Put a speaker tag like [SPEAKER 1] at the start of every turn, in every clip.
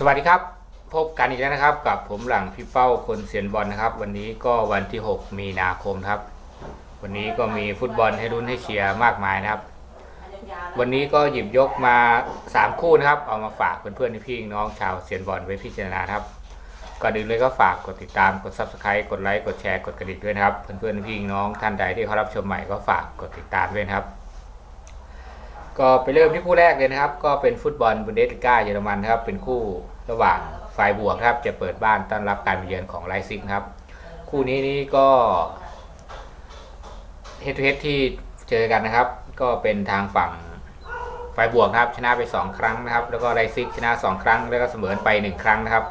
[SPEAKER 1] สวัสดีครับ พบกันอีกแล้วนะครับ กับผมหลังพี่เป้าคนเซียนบอลนะครับ วันนี้ก็วันที่ 6 มีนาคมครับ วันนี้ก็มีฟุตบอลให้รุ้นให้เชียร์มากมายนะครับ วันนี้ก็หยิบยกมา 3 คู่นะครับ เอามาฝากเพื่อนๆพี่น้องชาวเซียนบอลไว้พิจารณาครับก่อนอื่นเลยก็ฝากกดติดตามกด subscribe กดไลค์กดแชร์กดกระดิ่งด้วยนะครับ เพื่อนๆพี่น้องท่านใดที่เขารับชมใหม่ก็ฝากกดติดตามด้วยนะครับ ก็ไปเริ่มที่คู่แรกเลยนะครับ ก็เป็นฟุตบอลบุนเดสลิก้าเยอรมันครับ เป็นคู่ระหว่างฝ่ายบวกครับ จะเปิดบ้านต้อนรับการมาเยือนของไลซิกครับ คู่นี้นี่ก็เฮดทูเฮดที่เจอกันนะครับ ก็เป็นทางฝั่งฝ่ายบวกครับชนะไป 2 ครั้งนะครับ แล้วก็ไลซิกชนะ 2 ครั้ง แล้วก็เสมอไป 1 ครั้งนะครับ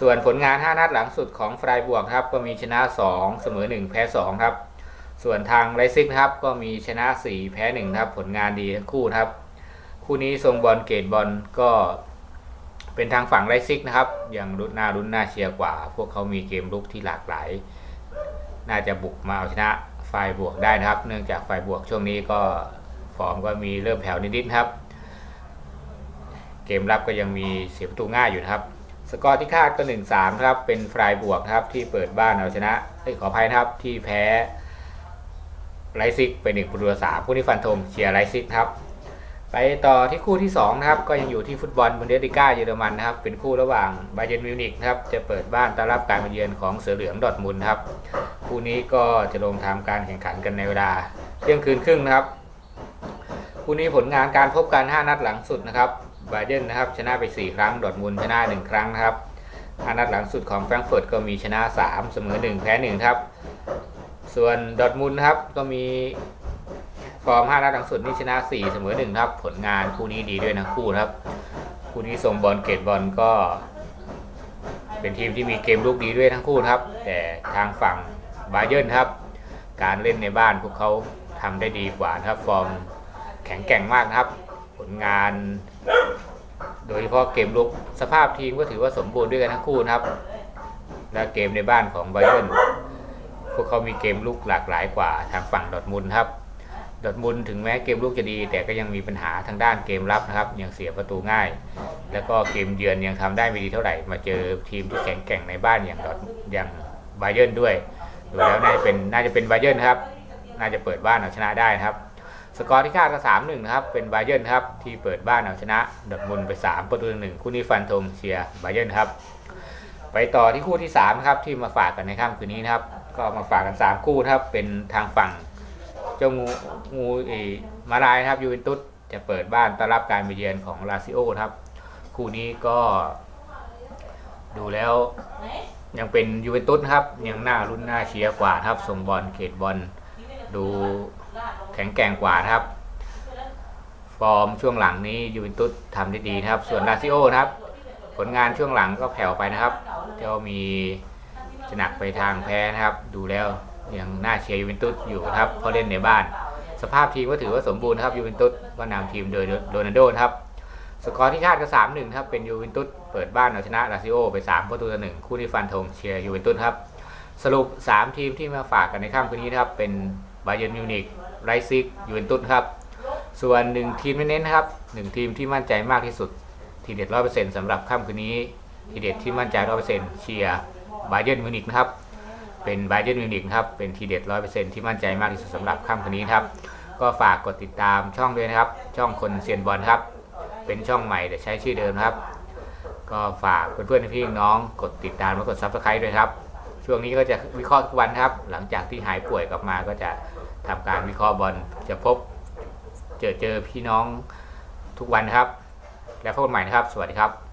[SPEAKER 1] ส่วนผลงาน 5 นัดหลังสุดของฝ่ายบวกครับ ก็มีชนะ 2 เสมอ 1 แพ้2ครับ ส่วนทางไลซิกนะครับก็มีชนะ 4 แพ้1นะครับผลงานดีทั้งคู่นะครับ คู่นี้ทรงบอลเกตบอลก็เป็นทางฝั่งไลซิกนะครับยังรุนหน้ารุนหน้าเชียร์กว่า พวกเขามีเกมลุกที่หลากหลาย น่าจะบุกมาเอาชนะฝ่ายบวกได้นะครับ เนื่องจากฝ่ายบวกช่วงนี้ก็ฟอร์มก็มีเริ่มแผ่วนิดๆครับ เกมรับก็ยังมีเสียประตูง่ายอยู่นะครับ สกอร์ที่คาดก็1-3ครับเป็นฝ่ายบวกครับที่เปิดบ้านเอาชนะเอ้ยขออภัยนะครับที่แพ้ ไลซิกไปหนึ่งประตูสามผู้ที่ฟันธงเชียร์ไลซิกครับ ไปต่อที่คู่ที่2นะครับก็ยังอยู่ที่ฟุตบอลบุนเดสลิก้าเยอรมันนะครับเป็นคู่ระหว่างบาเยร์นมิวนิกนะครับจะเปิดบ้านต้อนรับการมาเยือนของเสือเหลืองดอทมุนครับคู่นี้ก็จะลงทำการแข่งขันกันในเวลาเที่ยงคืนครึ่งนะครับ คู่นี้ผลงานการพบกัน 5 นัดหลังสุดนะครับบาเยร์นนะครับชนะไป 4 ครั้งดอทมุนชนะ 1 ครั้งนะครับ5นัดหลังสุดของแฟรงก์เฟิร์ตก็มีชนะ 3 เสมอ 1 แพ้1ครับ ส่วนดอทมุนด์นะครับก็มีฟอร์ม5นัดหลังสุดนี่ชนะ 4 เสมอ1ครับ ผลงานคู่นี้ดีด้วยนะคู่ครับ คู่นี้ทรงบอลเกตบอลก็ เป็นทีมที่มีเกมลุกดีด้วยทั้งคู่ครับ แต่ทางฝั่งบาเยิร์นครับ การเล่นในบ้านพวกเขาทำได้ดีกว่านะครับ ฟอร์มแข็งแกร่งมากครับ ผลงาน โดยเฉพาะเกมลุกสภาพทีมก็ถือว่าสมบูรณ์ด้วยกันทั้งคู่ครับ และเกมในบ้านของบาเยิร์น พวกเขามีเกมลุกหลากหลายกว่าทางฝั่งดอทมุนครับดอทมุนถึงแม้เกมลุกจะดี แต่ก็ยังมีปัญหาทางด้านเกมรับนะครับ ยังเสียประตูง่าย แล้วก็เกมเยือนยังทำได้ไม่ดีเท่าไหร่ มาเจอทีมที่แข็งแกร่งในบ้านอย่างดอทอย่างบาเยิร์นด้วยดูแล้วน่าจะเป็นน่าจะเป็นบาเยิร์นครับ น่าจะเปิดบ้านเอาชนะได้นะครับ สกอร์ที่คาดก็สามหนึ่งนะครับ เป็นบาเยิร์นครับที่เปิดบ้านเอาชนะดอทมุนไปสามประตูต่อหนึ่งคู่นี้ฟันธงเชียร์บาเยิร์นครับ ไปต่อที่คู่ที่3ครับที่มาฝากกันในค่ำคืนนี้นะครับ ก็มาฝากกัน 3 คู่ครับเป็นทางฝั่ง เจ้างูงูเอมาลายครับยูเวนตุสจะเปิดบ้านต้อนรับการมาเยือนของลาซิโอครับ คู่นี้ก็ดูแล้วยังเป็นยูเวนตุสครับ ยังหน้ารุ่นหน้าเชียร์กว่าครับส่งบอลเขตบอลดูแข็งแกร่งกว่าครับ ฟอร์มช่วงหลังนี้ยูเวนตุสทำได้ดีครับ ส่วนลาซิโอครับ ผลงานช่วงหลังก็แผ่วไปนะครับก็มี จะหนักไปทางแพ้นะครับ ดูแล้วยังน่าเชียร์ยูเวนตุสอยู่ครับเพราะเล่นในบ้าน สภาพทีมก็ถือว่าสมบูรณ์นะครับยูเวนตุสก็นำทีมโดยโรนัลโดนครับสกอร์ที่คาดก็3 1ครับเป็นยูเวนตุสเปิดบ้านเอาชนะลาซิโอไป3ประตูต่อหนึ่งคู่ที่ฟันธงเชียร์ยูเวนตุสครับสรุป 3 ทีมที่มาฝากกันในค่ำคืนนี้นะครับเป็นบาเยิร์นมิวนิกไรซิกยูเวนตุสครับส่วน 1 ทีมเน้นๆนะครับ1ทีมที่มั่นใจมากที่สุดทีเด็ดร้อยเปอร์เซ็นต์สำหรับค่ำคืนนี้ทีเด็ดที่มั่นใจร้อยเปอร์เซ็นต์เชียร์ บาเยนมิวนิกนะครับ เป็นบาเยนมิวนิกครับ เป็นทีเด็ดร้อยเปอร์เซ็นต์ที่มั่นใจมากที่สุดสำหรับค่ำคืนนี้ครับ ก็ฝากกดติดตามช่องด้วยนะครับ ช่องคนเซียนบอลครับ เป็นช่องใหม่แต่ใช้ชื่อเดิมครับ ก็ฝากเพื่อนๆพี่น้องกดติดตามและกดซับสไครต์ด้วยครับ ช่วงนี้ก็จะวิเคราะห์ทุกวันครับ หลังจากที่หายป่วยกลับมาก็จะทำการวิเคราะห์บอลจะพบเจอเจอพี่น้องทุกวันครับ แล้วพบกันใหม่นะครับ สวัสดีครับ